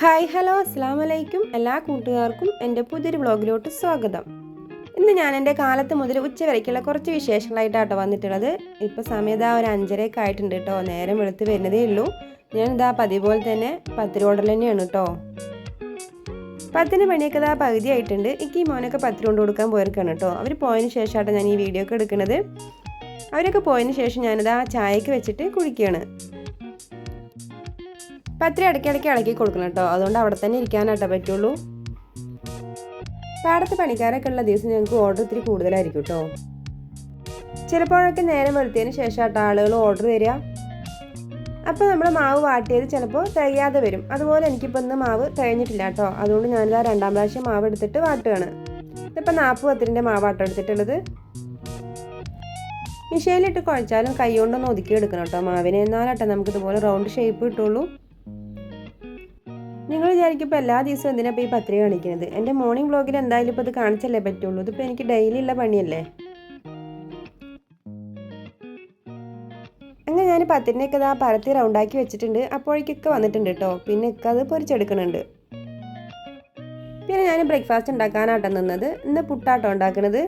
Hi hello അസ്സാം വലൈക്കും എല്ലാ കൂട്ടുകാർക്കും എന്റെ പുതിയൊരു വ്ളോഗിലോട്ട് സ്വാഗതം. ഇന്ന് ഞാൻ എന്റെ കാലത്ത് മുതൽ ഉച്ച വരയ്ക്കുള്ള കുറച്ച് വിശേഷങ്ങളായിട്ടാട്ടോ വന്നിട്ടുള്ളത്. ഇപ്പോൾ സമയത്ത് ഒരു അഞ്ചരയൊക്കെ ആയിട്ടുണ്ട് കേട്ടോ. നേരം വെളുത്ത് വരുന്നതേ ഉള്ളൂ. ഞാൻ ഇതാ പതിവ് പോലെ തന്നെ പത്ത് ഓർഡർ തന്നെയാണ് കേട്ടോ. പത്തിന് മണിയൊക്കെ ഇതാ പകുതി ആയിട്ടുണ്ട്. എനിക്ക് ഈ മോനൊക്കെ പത്ത് കൊണ്ട് കൊടുക്കാൻ പോയിരിക്കണം കേട്ടോ. അവർ പോയതിന് ശേഷമാട്ടോ ഞാൻ ഈ വീഡിയോ ഒക്കെ എടുക്കുന്നത്. അവരൊക്കെ പോയതിന് ശേഷം ഞാനിതാ ചായക്ക് വെച്ചിട്ട് കുഴിക്കുകയാണ് പത്തിരി ഇടയ്ക്കിടയ്ക്ക് ഇളക്കി കൊടുക്കണം കേട്ടോ. അതുകൊണ്ട് അവിടെ തന്നെ ഇരിക്കാനായിട്ടേ പറ്റുള്ളൂ. പാടത്ത് പണിക്കാരൊക്കെ ഉള്ള ദിവസം ഞങ്ങൾക്ക് ഓർഡർ ഇത്തിരി കൂടുതലായിരിക്കും കേട്ടോ. ചിലപ്പോഴൊക്കെ നേരം വെളുത്തതിന് ശേഷം കേട്ടോ ആളുകൾ ഓർഡർ തരിക അപ്പോൾ നമ്മൾ മാവ് വാട്ടിയത് ചിലപ്പോൾ തികയാതെ വരും. അതുപോലെ എനിക്കിപ്പോൾ ഇന്ന് മാവ് തികഞ്ഞിട്ടില്ല കേട്ടോ. അതുകൊണ്ട് ഞാനിതാ രണ്ടാം പ്രാവശ്യം മാവ് എടുത്തിട്ട് വാട്ടുകയാണ്. ഇതിപ്പോൾ നാൽപ്പത് പത്തിരിന്റെ മാവാട്ടോ എടുത്തിട്ടുള്ളത്. മിഷയിലിട്ട് കുഴച്ചാലും കൈ കൊണ്ടൊന്ന് ഒതുക്കി എടുക്കണം കേട്ടോ മാവിനെ. എന്നാലാട്ടോ നമുക്ക് ഇതുപോലെ റൗണ്ട് ഷേപ്പ് കിട്ടുള്ളൂ നിങ്ങൾ വിചാരിക്കും ഇപ്പോൾ എല്ലാ ദിവസവും എന്തിനാണ് ഇപ്പോൾ ഈ പത്രിക കാണിക്കുന്നത്? എന്റെ മോർണിംഗ് വ്ളോഗിൽ എന്തായാലും ഇപ്പോൾ അത് കാണിച്ചല്ലേ പറ്റുള്ളൂ? ഇതിപ്പോൾ എനിക്ക് ഡെയിലി ഉള്ള പണിയല്ലേ? അങ്ങനെ ഞാൻ പത്തിരിനൊക്കെ ആ പരത്തി റൗണ്ടാക്കി വെച്ചിട്ടുണ്ട്. അപ്പോഴേക്കൊക്കെ വന്നിട്ടുണ്ട് കേട്ടോ പിന്നെ ഇക്ക അത് പൊരിച്ചെടുക്കുന്നുണ്ട് പിന്നെ ഞാൻ ബ്രേക്ക്ഫാസ്റ്റ് ഉണ്ടാക്കാനാട്ടോ നിന്നത്. ഇന്ന് പുട്ടാട്ടോ ഉണ്ടാക്കുന്നത്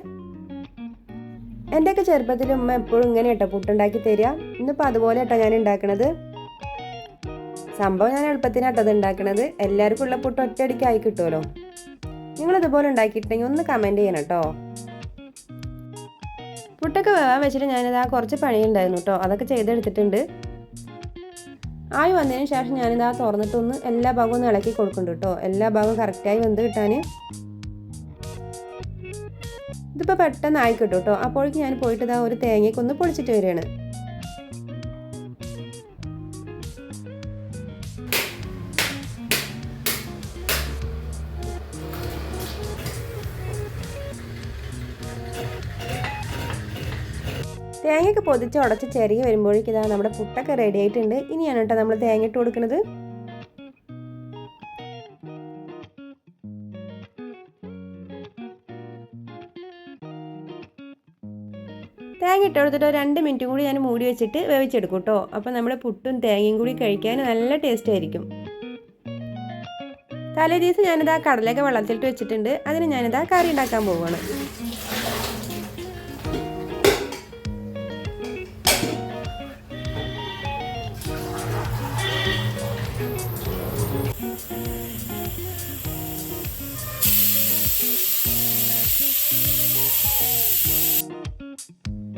എന്റെയൊക്കെ ചെറുപ്പത്തിൽ ഉമ്മ എപ്പോഴും ഇങ്ങനെ കേട്ടോ പുട്ടുണ്ടാക്കി തരിക. ഇന്നിപ്പോൾ അതുപോലെ കേട്ടോ ഞാൻ ഉണ്ടാക്കണത്. സംഭവം ഞാൻ എളുപ്പത്തിനാട്ടോ അത് ഉണ്ടാക്കണത് എല്ലാവർക്കും ഉള്ള പുട്ട് ഒറ്റയടിക്ക് ആയി കിട്ടുമല്ലോ. നിങ്ങൾ ഇതുപോലെ ഉണ്ടാക്കിയിട്ടുണ്ടെങ്കിൽ ഒന്ന് കമന്റ് ചെയ്യണം കേട്ടോ. പുട്ടൊക്കെ വേവാൻ വെച്ചിട്ട് ഞാനിത് ആ കുറച്ച് പണിയുണ്ടായിരുന്നു കേട്ടോ. അതൊക്കെ ചെയ്തെടുത്തിട്ടുണ്ട്. ആയി വന്നതിന് ശേഷം ഞാനിത് ആ തുറന്നിട്ടൊന്ന് എല്ലാ ഭാഗവും ഒന്ന് ഇളക്കി കൊടുക്കുന്നുണ്ട് കേട്ടോ. എല്ലാ ഭാഗവും കറക്റ്റായി വെന്ത് കിട്ടാൻ ഇതിപ്പോൾ പെട്ടെന്ന് ആയി കിട്ടും കേട്ടോ. അപ്പോഴേക്കും ഞാൻ പോയിട്ട് ഇതാ ഒരു തേങ്ങയ്ക്കൊന്ന് പൊളിച്ചിട്ട് വരികയാണ്. തേങ്ങയൊക്കെ പൊതിച്ച് ഉടച്ച് ചെറിയ വരുമ്പോഴേക്കും ഇതാ നമ്മുടെ പുട്ടൊക്കെ റെഡി ആയിട്ടുണ്ട്. ഇനിയാണ് കേട്ടോ നമ്മൾ തേങ്ങ ഇട്ട് കൊടുക്കുന്നത്. തേങ്ങ ഇട്ട് കൊടുത്തിട്ട് രണ്ട് മിനിറ്റും കൂടി ഞാൻ മൂടി വെച്ചിട്ട് വേവിച്ചെടുക്കും കേട്ടോ അപ്പോൾ നമ്മുടെ പുട്ടും തേങ്ങയും കൂടി കഴിക്കാൻ നല്ല ടേസ്റ്റ് ആയിരിക്കും. തലേ ദിവസം ഞാനിതാ കടലൊക്കെ വെള്ളത്തിലിട്ട് വെച്ചിട്ടുണ്ട്. അതിന് ഞാനിതാ കറി ഉണ്ടാക്കാൻ പോവുകയാണ്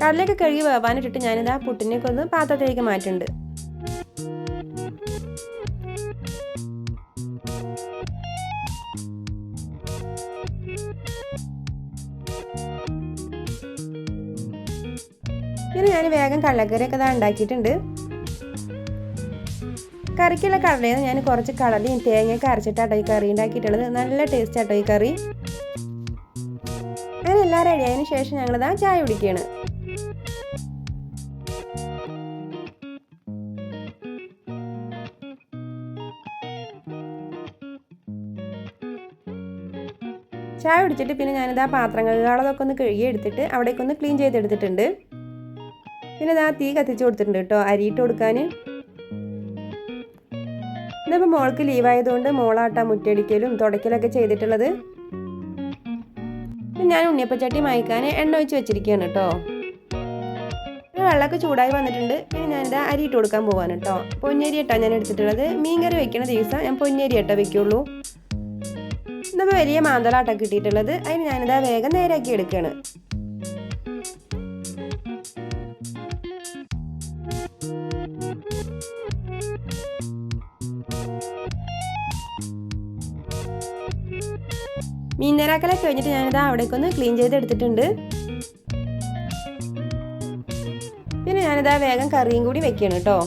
കടലൊക്കെ കഴുകി വേവാനിട്ടിട്ട് ഞാനിത് ആ പുട്ടിനെയൊക്കെ ഒന്ന് പാത്രത്തിലേക്ക് മാറ്റുന്നുണ്ട്. പിന്നെ ഞാൻ വേഗം കടലക്കറിയൊക്കെ ഇതാ ഉണ്ടാക്കിയിട്ടുണ്ട്. കറിക്കുള്ള കടലയിൽ നിന്ന് ഞാൻ കുറച്ച് കടലയും തേങ്ങയൊക്കെ അരച്ചിട്ടാട്ടോ ഈ കറി ഉണ്ടാക്കിയിട്ടുള്ളത്. നല്ല ടേസ്റ്റ് ആട്ടോ ഈ കറി. അങ്ങനെ എല്ലാം റെഡി ആയതിനു ശേഷം ഞങ്ങളിതാ ചായ കുടിക്കുകയാണ് ചായ കുടിച്ചിട്ട് പിന്നെ ഞാനിതാ പാത്രങ്ങളതൊക്കെ ഒന്ന് കഴുകി എടുത്തിട്ട് അവിടേക്കൊന്ന് ക്ലീൻ ചെയ്തെടുത്തിട്ടുണ്ട്. പിന്നെ ഇതാ തീ കത്തിച്ച് കൊടുത്തിട്ടുണ്ട് കേട്ടോ അരിയിട്ട് കൊടുക്കാൻ ഇന്നിപ്പോൾ മോൾക്ക് ലീവായതുകൊണ്ട് മോളാട്ടാ മുറ്റടിക്കലും തുടക്കലൊക്കെ ചെയ്തിട്ടുള്ളത്. ഞാൻ ഉണ്ണിയപ്പച്ചട്ടി മയക്കാൻ എണ്ണ ഒഴിച്ച് വെച്ചിരിക്കുകയാണ് കേട്ടോ. വെള്ളമൊക്കെ ചൂടായി വന്നിട്ടുണ്ട്. പിന്നെ ഞാനിത് അരി ഇട്ട് കൊടുക്കാൻ പോവാൻ കേട്ടോ. പൊന്നരി ഇട്ടാ ഞാൻ എടുത്തിട്ടുള്ളത്. മീൻകറി വെക്കുന്ന ദിവസം ഞാൻ പൊന്നരി ഇട്ട വെക്കുള്ളൂ. ഇന്നിപ്പോൾ വലിയ മാന്തളാട്ടൊക്കെ കിട്ടിയിട്ടുള്ളത്. അതിന് ഞാനിതാ വേഗം നേരാക്കി എടുക്കുകയാണ്. മീൻ നേരാക്കലൊക്കെ കഴിഞ്ഞിട്ട് ഞാനിതാ അവിടേക്കൊന്ന് ക്ലീൻ ചെയ്തെടുത്തിട്ടുണ്ട് പിന്നെ ഞാനിതാ വേഗം കറിയും കൂടി വെക്കണം കേട്ടോ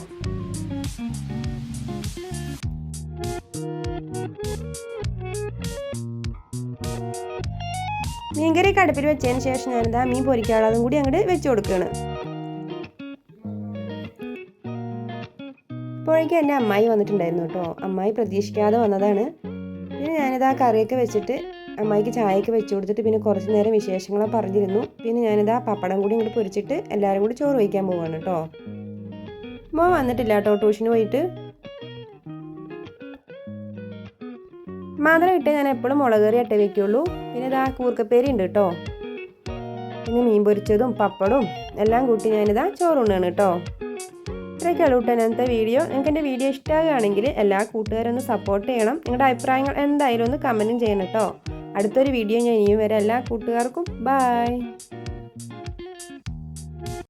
മീൻകറി കടുപ്പിൽ വെച്ചതിന് ശേഷം ഞാനിതാ മീൻ പൊരിക്കാനുള്ളതും കൂടി അങ്ങോട്ട് വെച്ച് കൊടുക്കുകയാണ് ഇപ്പോഴേക്കും എന്റെ അമ്മായി വന്നിട്ടുണ്ടായിരുന്നു കേട്ടോ അമ്മായി പ്രതീക്ഷിക്കാതെ വന്നതാണ്. പിന്നെ ഞാനിതാ കറിയൊക്കെ വെച്ചിട്ട് അമ്മായിക്ക് ചായയൊക്കെ വെച്ചു കൊടുത്തിട്ട് പിന്നെ കുറച്ച് നേരം വിശേഷങ്ങളെ പറഞ്ഞിരുന്നു. പിന്നെ ഞാനിതാ പപ്പടം കൂടി ഇങ്ങോട്ട് പൊരിച്ചിട്ട് എല്ലാവരും കൂടി ചോറ് വയ്ക്കാൻ പോവാണ് കേട്ടോ മോൻ വന്നിട്ടില്ല കേട്ടോ ട്യൂഷന് പോയിട്ട്. മാത്രം ഇട്ട് ഞാൻ എപ്പോഴും മുളക് കറി ഇട്ടേ വെക്കുള്ളൂ. പിന്നെ ഇതാ കൂർക്കപ്പേരി ഉണ്ട് കേട്ടോ പിന്നെ മീൻ പൊരിച്ചതും പപ്പടവും എല്ലാം കൂട്ടി ഞാനിതാ ചോറുണ്ണാണ് കേട്ടോ ഇത്രയൊക്കെയുള്ളൂ കേട്ടോ ഇന്നത്തെ വീഡിയോ. നിങ്ങൾക്ക് എന്റെ വീഡിയോ ഇഷ്ടമാകുകയാണെങ്കിൽ എല്ലാ കൂട്ടുകാരും ഒന്ന് സപ്പോർട്ട് ചെയ്യണം. നിങ്ങളുടെ അഭിപ്രായങ്ങൾ എന്തായാലും ഒന്ന് കമന്റും ചെയ്യണം കേട്ടോ. അടുത്തൊരു വീഡിയോ ഞാൻ ഇനിയും വരാം. എല്ലാ കൂട്ടുകാർക്കും ബായ്